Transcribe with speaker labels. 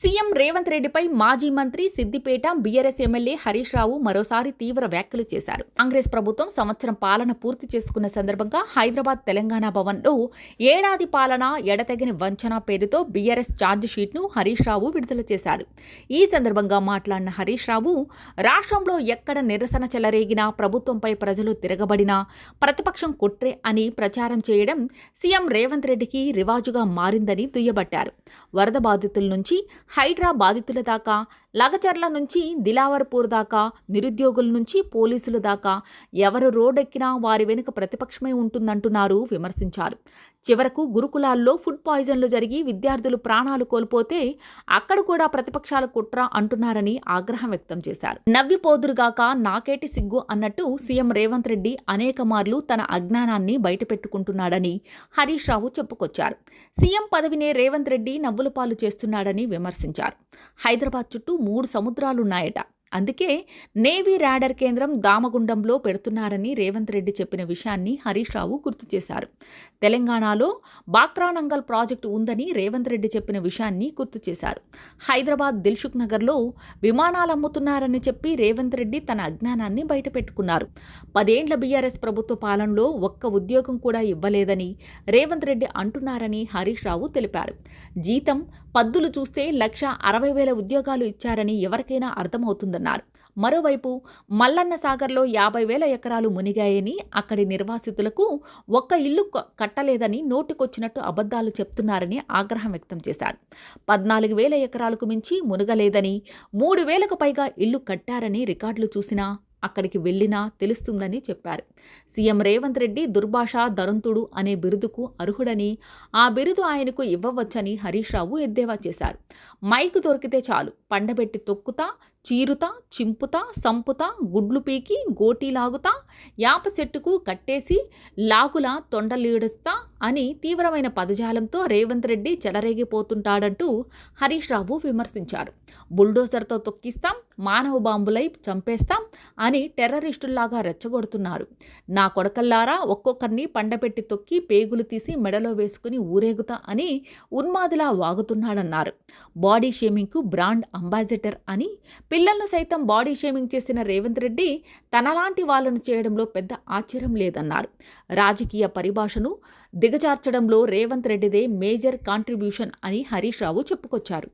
Speaker 1: CM Revanth రెడ్డిపై మాజీ మంత్రి సిద్దిపేట బీఆర్ఎస్ ఎమ్మెల్యే హరీష్ రావు మరోసారి తీవ్ర వ్యాఖ్యలు చేశారు. కాంగ్రెస్ ప్రభుత్వం సంవత్సరం పాలన పూర్తి చేసుకున్న సందర్భంగా హైదరాబాద్ తెలంగాణ భవన్లో ఏడాది పాలన ఎడతెగని వంచన పేరుతో బీఆర్ఎస్ ఛార్జ్ షీట్ను హరీష్ రావు విడుదల చేశారు. ఈ సందర్భంగా మాట్లాడిన హరీష్ రావు రాష్ట్రంలో ఎక్కడ నిరసన చెలరేగినా ప్రభుత్వంపై ప్రజలు తిరగబడినా ప్రతిపక్షం కుట్రే అని ప్రచారం చేయడం సీఎం రేవంత్ రెడ్డికి రివాజుగా మారిందని దుయ్యబట్టారు. వరద బాధితుల నుంచి హైడ్రా బాధితుల దాకా లగచర్ల నుంచి దిలావర్పూర్ దాకా నిరుద్యోగుల నుంచి పోలీసుల దాకా ఎవరు రోడ్డెక్కినా వారి వెనుక ప్రతిపక్షమే ఉంటుందంటున్నారు విమర్శించారు. చివరకు గురుకులాల్లో ఫుడ్ పాయిజన్లు జరిగి విద్యార్థులు ప్రాణాలు కోల్పోతే అక్కడ కూడా ప్రతిపక్షాల కుట్ర అంటున్నారని ఆగ్రహం వ్యక్తం చేశారు. నవ్విపోదురుగాక నాకేటి సిగ్గు అన్నట్టు సీఎం రేవంత్ రెడ్డి అనేక మార్లు తన అజ్ఞానాన్ని బయటపెట్టుకుంటున్నాడని హరీష్ రావు చెప్పుకొచ్చారు. సీఎం పదవినే రేవంత్ రెడ్డి నవ్వుల పాలు చేస్తున్నాడని విమర్శించారు. హైదరాబాద్ చుట్టూ మూడు సముద్రాలున్నాయట. అందుకే నేవీ ర్యాడర్ కేంద్రం దామగుండంలో పెడుతున్నారని రేవంత్ రెడ్డి చెప్పిన విషయాన్ని హరీష్ రావు గుర్తు చేశారు. తెలంగాణలో బాక్రానంగల్ ప్రాజెక్టు ఉందని రేవంత్ రెడ్డి చెప్పిన విషయాన్ని గుర్తు చేశారు. హైదరాబాద్ దిల్సుఖ్ నగర్లో విమానాలు అమ్ముతున్నారని చెప్పి రేవంత్ రెడ్డి తన అజ్ఞానాన్ని బయటపెట్టుకున్నారు. పదేండ్ల బీఆర్ఎస్ ప్రభుత్వ పాలనలో ఒక్క ఉద్యోగం కూడా ఇవ్వలేదని రేవంత్ రెడ్డి అంటున్నారని హరీష్ రావు తెలిపారు. జీతం పద్దులు చూస్తే లక్ష అరవై వేల ఉద్యోగాలు ఇచ్చారని ఎవరికైనా చేస్తున్నారు. మరోవైపు మల్లన్న సాగర్లో యాభై వేల ఎకరాలు మునిగాయని అక్కడి నిర్వాసితులకు ఒక్క ఇల్లు కట్టలేదని నోటికొచ్చినట్టు అబద్ధాలు చెప్తున్నారని ఆగ్రహం వ్యక్తం చేశారు. పద్నాలుగు వేల ఎకరాలకు మించి మునగలేదని మూడు వేలకు పైగా ఇల్లు కట్టారని రికార్డులు చూసినా అక్కడికి వెళ్ళినా తెలుస్తుందని చెప్పారు. సీఎం రేవంత్ రెడ్డి దుర్భాష ధరంతుడు అనే బిరుదుకు అర్హుడని ఆ బిరుదు ఆయనకు ఇవ్వవచ్చని హరీష్ రావు ఎద్దేవా చేశారు. మైక్ దొరికితే చాలు. పండబెట్టి తొక్కుతా చీరుతా చింపుతా సంపుతా గుడ్లు పీకి గోటీ లాగుతా యాప చెట్టుకు కట్టేసి లాగులా తొండలీడుస్తా అని తీవ్రమైన పదజాలంతో రేవంత్ రెడ్డి చెలరేగిపోతుంటాడంటూ హరీష్ రావు విమర్శించారు. బుల్డోజర్తో తొక్కిస్తాం మానవ బాంబులై చంపేస్తాం అని టెర్రరిస్టుల్లాగా రెచ్చగొడుతున్నారు. నా కొడకల్లారా ఒక్కొక్కరిని పండపెట్టి తొక్కి పేగులు తీసి మెడలో వేసుకుని ఊరేగుతా అని ఉన్మాదిలా వాగుతున్నాడన్నారు. బాడీ షేమింగ్కు బ్రాండ్ అంబాసిడర్ అని పిల్లలను సైతం బాడీ షేమింగ్ చేసిన రేవంత్ రెడ్డి తనలాంటి వాళ్ళను చేయడంలో పెద్ద ఆశ్చర్యం లేదన్నారు. రాజకీయ పరిభాషను దిగజార్చడంలో రేవంత్ రెడ్డిదే మేజర్ కాంట్రిబ్యూషన్ అని హరీష్ రావు చెప్పుకొచ్చారు.